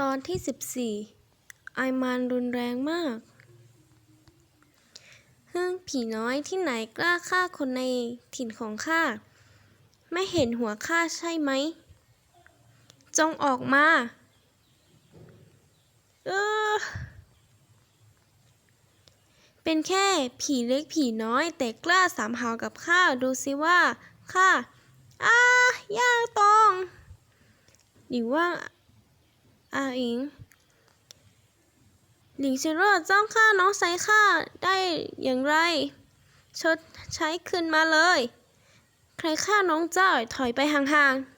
ตอนที่สิบสี่ไอมานรุนแรงมากเฮึ่งผีน้อยที่ไหนกล้าฆ่าคนในถิ่นของข้า ไม่เห็นหัวข้าใช่ไหม จงออกมา เออ เป็นแค่ผีเล็กผีน้อยแต่กล้าสามหาวกับข้าดูสิว่าข้าอ้าย่างตองหรือว่า อาอิง หลิงเชโร่จ้องฆ่าน้องไซข้าได้อย่างไร ชดใช้คืนมาเลย ใครฆ่าน้องเจ้าถอยไปห่างๆ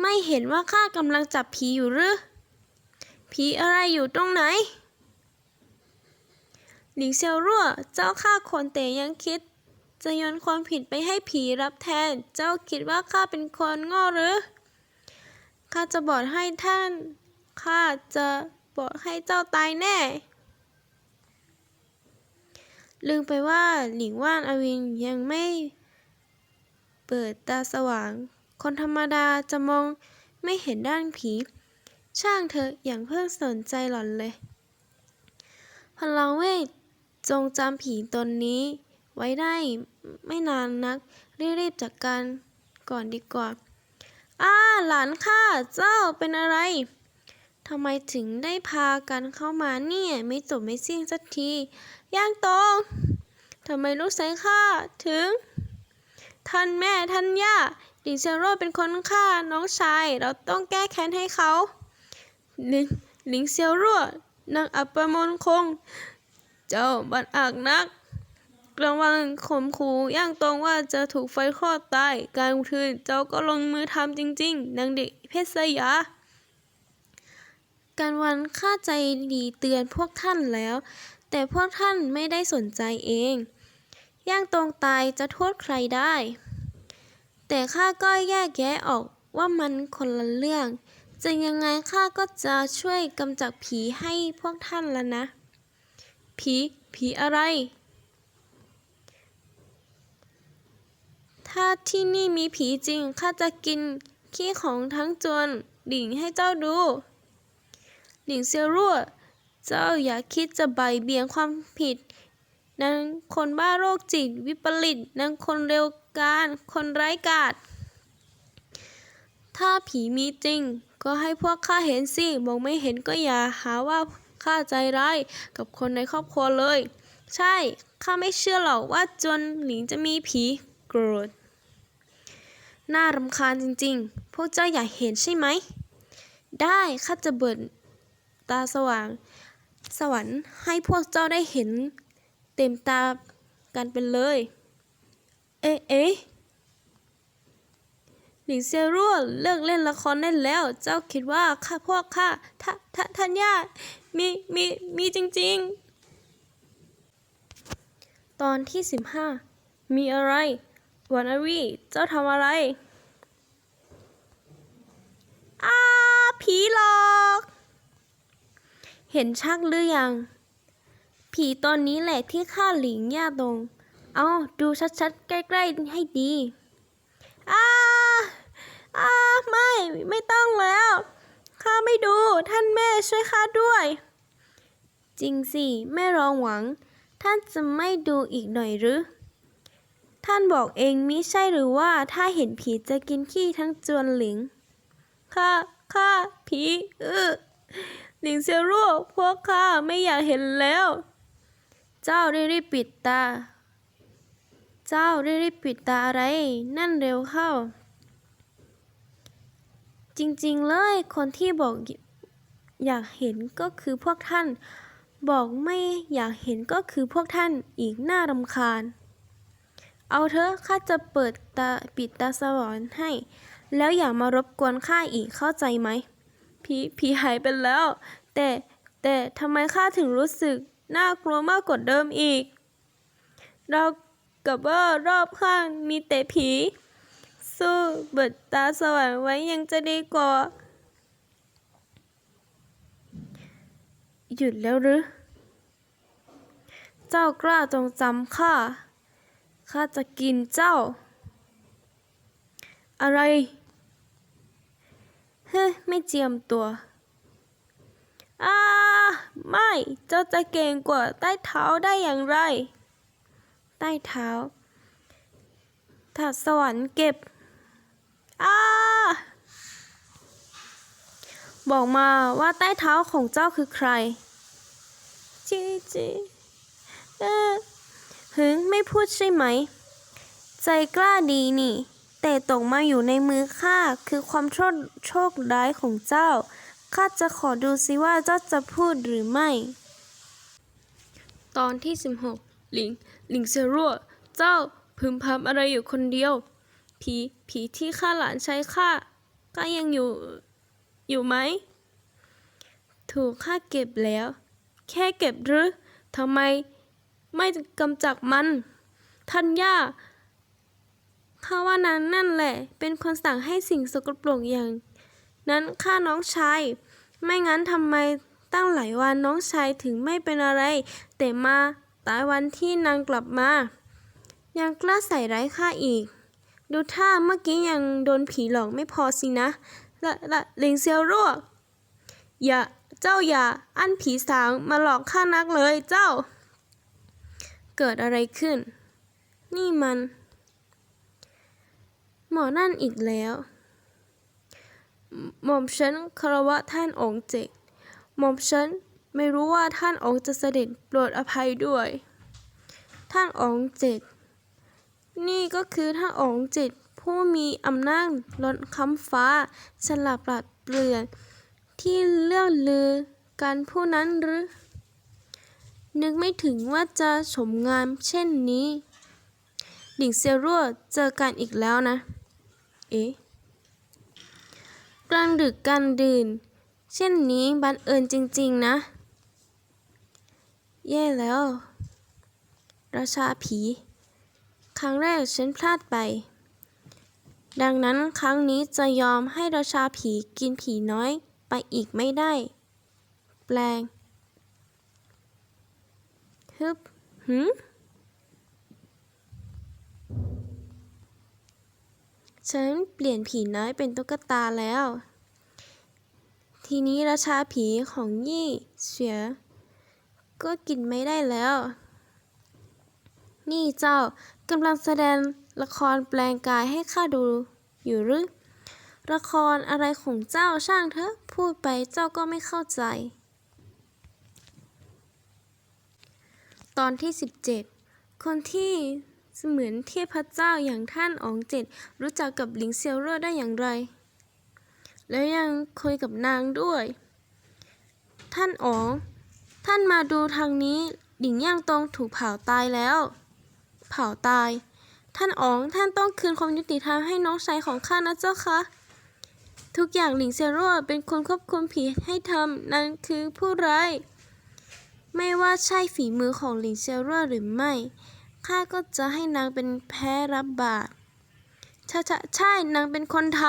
ไม่เห็นว่าข้ากำลังจับผีอยู่หรือ ผีอะไรอยู่ตรงไหน หลิงเซียวรั่วเจ้าฆ่าคนแต่ยังคิดจะโยนความผิดไปให้ผีรับแทน เจ้าคิดว่าข้าเป็นคนโง่หรือ ข้าจะบอกให้ท่าน ข้าจะบอกให้เจ้าตายแน่ ลืมไปว่าหลิงว่านอวินยังไม่เปิดตาสว่าง คนธรรมดาจะมองไม่เห็นด้านผี ช่างเถออย่างเพิ่งสนใจหล่อนเลย พลังเวทจงจำผีตนนี้ไว้ได้ไม่นานนักรีบๆจัดการก่อนดีกว่า อ้าหลานข้าเจ้าเป็นอะไร ทำไมถึงได้พากันเข้ามาเนี่ยไม่จบไม่สิ้นสักทีย่างตองทำไมลูกชายข้าถึง ท่านแม่ท่านย่าหลิงเซโร่เป็นคนฆ่าน้องชาย เราต้องแก้แค้นให้เขาหลิงหลิงเซียวรั่วนางอัปมนคง เจ้าบันอากนัก กลางวันข่มขู่ย่างตรงว่าจะถูกไฟคลอกตายกลางคืนเจ้าก็ลงมือทำจริงๆนางเด็กเพชรสยาการวันข้าใจดีเตือนพวกท่านแล้ว แต่พวกท่านไม่ได้สนใจเอง ย่างตรงตายจะโทษใครได้ แต่ข้าก็แยกแยะออกว่ามันคนละเรื่องจะยังไงข้าก็จะช่วยกำจัดผีให้พวกท่านแล้วนะ ผี ผีอะไร ถ้าที่นี่มีผีจริงข้าจะกินขี้ของทั้งจวนหลิงให้เจ้าดู หลิงเซียวรั่ว เจ้าอย่าคิดจะใบเบี่ยงความผิดนางคนบ้าโรคจิตวิปริตนางคนเร็วการคนไร้กาศถ้าผีมีจริง ก็ให้พวกข้าเห็นสิมองไม่เห็นก็อย่าหาว่าข้าใจร้ายกับคนในครอบครัวเลย ใช่ ข้าไม่เชื่อหรอกว่าจนหลิงจะมีผีโกรธ น่ารำคาญจริงๆ พวกเจ้าอยากเห็นใช่ไหม ได้ข้าจะเบิดตาสว่าง สวรรค์ให้พวกเจ้าได้เห็น เต็มตากันไปเลย เอ๊ะเอ๊ะหลิงเซียรั่วเลิกเล่นละครได้แล้ว เจ้าคิดว่าข้าพวกข้าท่าท่าท่านย่ามีมีมีจริงๆ ตอนที่สิบห้ามีอะไร วันอวีเจ้าทำอะไรอ้าผีหลอก เห็นชักหรือยัง ผีตอนนี้แหละที่ฆ่าหลิงย่าตง เอาดูชัดๆ ใกล้ๆ ให้ดีอ้าอ้าไม่ ไม่ต้องแล้ว ข้าไม่ดู ท่านแม่ช่วยข้าด้วย จริงสิ แม่รองหวัง ท่านจะไม่ดูอีกหน่อยหรือ ท่านบอกเองมิใช่หรือว่าถ้าเห็นผีจะกินขี้ทั้งจวนหลิง ข้า ข้า ผีเออหลิงเซียวรั่วพวกข้าไม่อยากเห็นแล้ว เจ้าได้รีบปิดตา เจ้าได้รีบปิดตาอะไร นั่นเร็วเข้า จริงๆเลยคนที่บอกอยากเห็นก็คือพวกท่าน บอกไม่อยากเห็นก็คือพวกท่านอีกน่ารำคาญ เอาเถอะข้าจะเปิดตาปิดตาสว่างให้ แล้วอย่ามารบกวนข้าอีกเข้าใจไหมผีผีหายไปแล้ว แต่แต่ทำไมข้าถึงรู้สึกน่ากลัวมากกว่าเดิมอีก เรากับว่ารอบข้างมีแต่ผี สู้เบิดตาสว่างไว้ยังจะดีกว่า หยุดแล้วหรือ เจ้ากล้าจงจำข้า ข้าจะกินเจ้า อะไรเฮ้ยไม่เจียมตัวอ้าไม่เจ้าจะเก่งกว่าใต้เท้าได้อย่างไร ใต้เท้าถ้าสวรรค์เก็บอ้าบอกมาว่าใต้เท้าของเจ้าคือใครจีจีเออ ไม่พูดใช่ไหม ใจกล้าดีนี่ แต่ตกมาอยู่ในมือข้าคือความโชคโชคร้ายของเจ้าข้าจะขอดูสิว่าเจ้าจะพูดหรือไม่ ตอนที่ 16 หลิง หลิงเซรัวเจ้าพึมพำอะไรอยู่คนเดียว ผี ผีที่ข้าหลานใช้ข้าก็ยังอยู่อยู่ไหม ถูกข้าเก็บแล้ว แค่เก็บหรือทำไม ไม่กำจัดมันท่านย่าข้าว่านั้นนั่นแหละ เป็นคนสั่งให้สิ่งสกปรกอย่าง นั้นฆ่าน้องชาย ไม่งั้นทำไมตั้งหลายวันน้องชายถึงไม่เป็นอะไร แต่มาตายวันที่นางกลับมา ยังกล้าใส่ร้ายข้าอีก ดูท่าเมื่อกี้ยังโดนผีหลอกไม่พอสินะละละหลิงเซียวรั่วอย่าเจ้าอย่าอั้นผีสางมาหลอกข้านักเลยเจ้า เกิดอะไรขึ้น นี่มัน หมอนั่นอีกแล้ว หม่อมฉันคารวะท่านองค์เจกหม่อมฉันไม่รู้ว่าท่านองค์จะเสด็จโปรดอภัยด้วย ท่านองค์เจกนี่ก็คือท่านองค์เจกผู้มีอำนาจล้นค้ำฟ้าฉลาดปราดเปรื่องที่เลื่องลือการผู้นั้นหรือ นึกไม่ถึงว่าจะชมงามเช่นนี้ หลิงเซียรั่วเจอกันอีกแล้วนะ เอ๊ะ กลางดึกกันดื่น เช่นนี้บังเอิญจริง ๆ นะ แย่แล้ว ราชาผี ครั้งแรกฉันพลาดไป ดังนั้นครั้งนี้จะยอมให้ราชาผีกินผีน้อยไปอีกไม่ได้ แปลง ฮึบหืมฉันเปลี่ยนผีน้อยเป็นตุ๊กตาแล้ว ทีนี้ราชาผีของยี่เฉีย ก็กินไม่ได้แล้ว นี่เจ้ากำลังแสดงละครแปลงกายให้ข้าดูอยู่หรือละครอะไรของเจ้าช่างเถอะ พูดไปเจ้าก็ไม่เข้าใจ ตอนที่ 17 คนที่เสมือนเทพเจ้าอย่างท่านอ๋องเจ็ดรู้จักกับหลิงเซียวเร่อได้อย่างไร แล้วยังคุยกับนางด้วย ท่านอ๋อง ท่านมาดูทางนี้หลิงย่างตรงถูกเผาตายแล้ว เผาตาย ท่านอ๋องท่านต้องคืนความยุติธรรมให้น้องชายของข้านะเจ้าคะทุกอย่างหลิงเซียวเร่อเป็นคนควบคุมผีให้ทำนางคือผู้ร้าย ไม่ว่าใช่ฝีมือของหลิงเซียวเร่อหรือไม่ ข้าก็จะให้นางเป็นแพ้รับบาปใช่ใช่ใช่นางเป็นคนท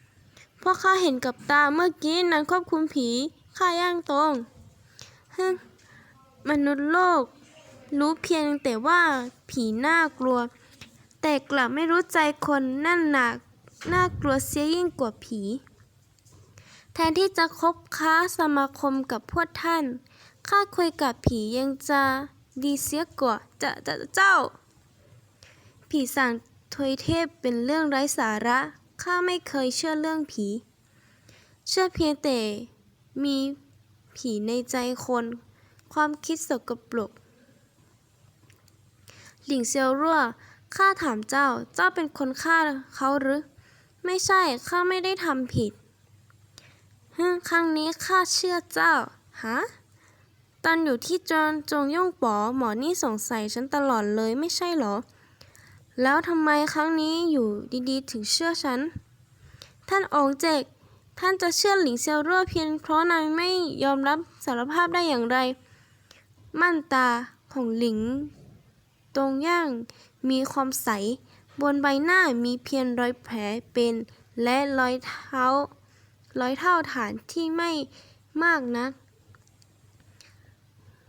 ำเพราะข้าเห็นกับตาเมื่อกี้นางควบคุมผีข้าย่างตรงฮึมมนุษย์โลก รู้เพียงแต่ว่าผีน่ากลัว แต่กลับไม่รู้ใจคนนั่นหนักน่ากลัวเสียยิ่งกว่าผี แทนที่จะคบค้าสมาคมกับพวกท่าน ข้าคุยกับผียังจะดีเสียกว่าจะจะเจ้า ผีสั่งทวยเทพเป็นเรื่องไร้สาระข้าไม่เคยเชื่อเรื่องผี เชื่อเพียงแต่มีผีในใจคน ความคิดสกปรกหลิงเซียวรั่วข้าถามเจ้าเจ้าเป็นคนฆ่าเขาหรือ ไม่ใช่ข้าไม่ได้ทำผิดฮึครั้งนี้ข้าเชื่อเจ้าฮะ ตอนอยู่ที่จอนจงย่งป๋อหมอนี่สงสัยฉันตลอดเลยไม่ใช่เหรอ แล้วทำไมครั้งนี้อยู่ดีๆ ถึงเชื่อฉัน ท่านองค์เจก ท่านจะเชื่อหลิงเซียวรั่วเพียงเพราะนางไม่ยอมรับสารภาพได้อย่างไร ม่านตาของหลิง ตรงย่างมีความใส บนใบหน้ามีเพียงรอยแผลเป็น และรอยเท้า รอยเท่าฐานที่ไม่มากนัก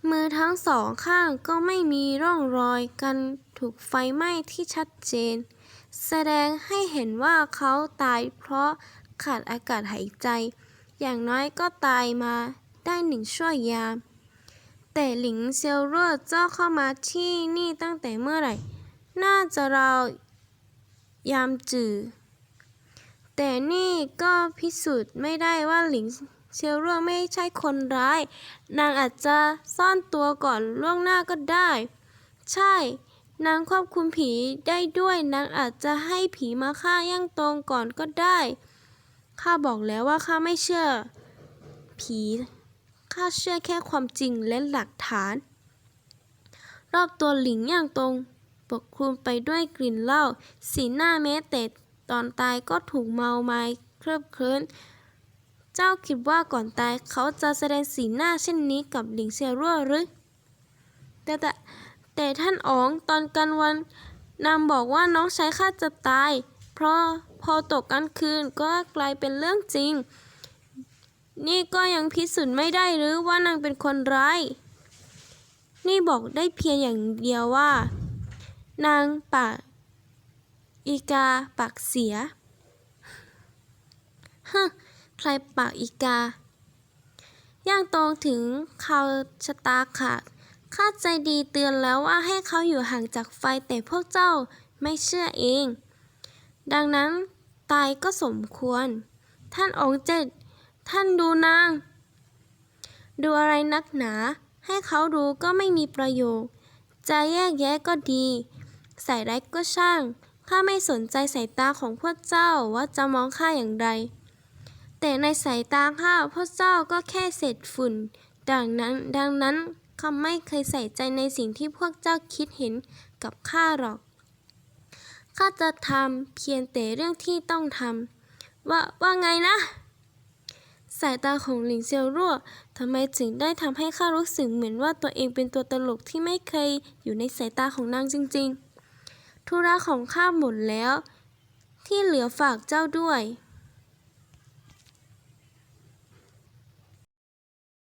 มือทั้งสองข้างก็ไม่มีร่องรอยกันถูกไฟไหม้ที่ชัดเจน แสดงให้เห็นว่าเขาตายเพราะขาดอากาศหายใจ อย่างน้อยก็ตายมาได้หนึ่งชั่วยาม แต่หลิงเซียวรั่วเจ้าเข้ามาที่นี่ตั้งแต่เมื่อไหร่ น่าจะเรายามจือแต่นี่ก็พิสูจน์ไม่ได้ว่าหลิง เซียวรั่วไม่ใช่คนร้าย นางอาจจะซ่อนตัวก่อนล่วงหน้าก็ได้ ใช่ นางควบคุมผีได้ด้วย นางอาจจะให้ผีมาฆ่าย่างตรงก่อนก็ได้ ข้าบอกแล้วว่าข้าไม่เชื่อ ผี ข้าเชื่อแค่ความจริงและหลักฐาน รอบตัวหลิงย่างตรง ปกคลุมไปด้วยกลิ่นเหล้า สีหน้าแม้แต่ตอนตายก็ถูกเมาไม้เคลิบเคลิ้น เจ้าคิดว่าก่อนตายเขาจะแสดงสีหน้าเช่นนี้กับหลิงเซียรั่วหรือ แต่แต่แต่ท่านอ๋องตอนกลางวันนางบอกว่าน้องชายข้าจะตาย เพราะพอตกกลางคืนก็กลายเป็นเรื่องจริง นี่ก็ยังพิสูจน์ไม่ได้หรือว่านางเป็นคนร้าย นี่บอกได้เพียงอย่างเดียวว่า นางปากอีกาปากเสียฮึ ใครปากอีกา ย่างตรงถึงเขาชะตาขาดข้าใจดีเตือนแล้วว่าให้เขาอยู่ห่างจากไฟแต่พวกเจ้าไม่เชื่อเอง ดังนั้นตายก็สมควร ท่านองค์เจ็ด ท่านดูนาง ดูอะไรนักหนา ให้เขาดูก็ไม่มีประโยชน์ จะแยกแยะก็ดี ใส่ไร้ก็ช่าง ข้าไม่สนใจสายตาของพวกเจ้าว่าจะมองข้าอย่างไร แต่ในสายตาข้าพวกเจ้าก็แค่เศษฝุ่น ดังนั้นดังนั้นข้าไม่เคยใส่ใจในสิ่งที่พวกเจ้าคิดเห็นกับข้าหรอก ข้าจะทำเพียงแต่เรื่องที่ต้องทำว่าว่าไงนะ สายตาของหลิงเซียวรั่วทำไมถึงได้ทำให้ข้ารู้สึกเหมือนว่าตัวเองเป็นตัวตลกที่ไม่เคยอยู่ในสายตาของนางจริง ๆ ธุระของข้าหมดแล้ว ที่เหลือฝากเจ้าด้วย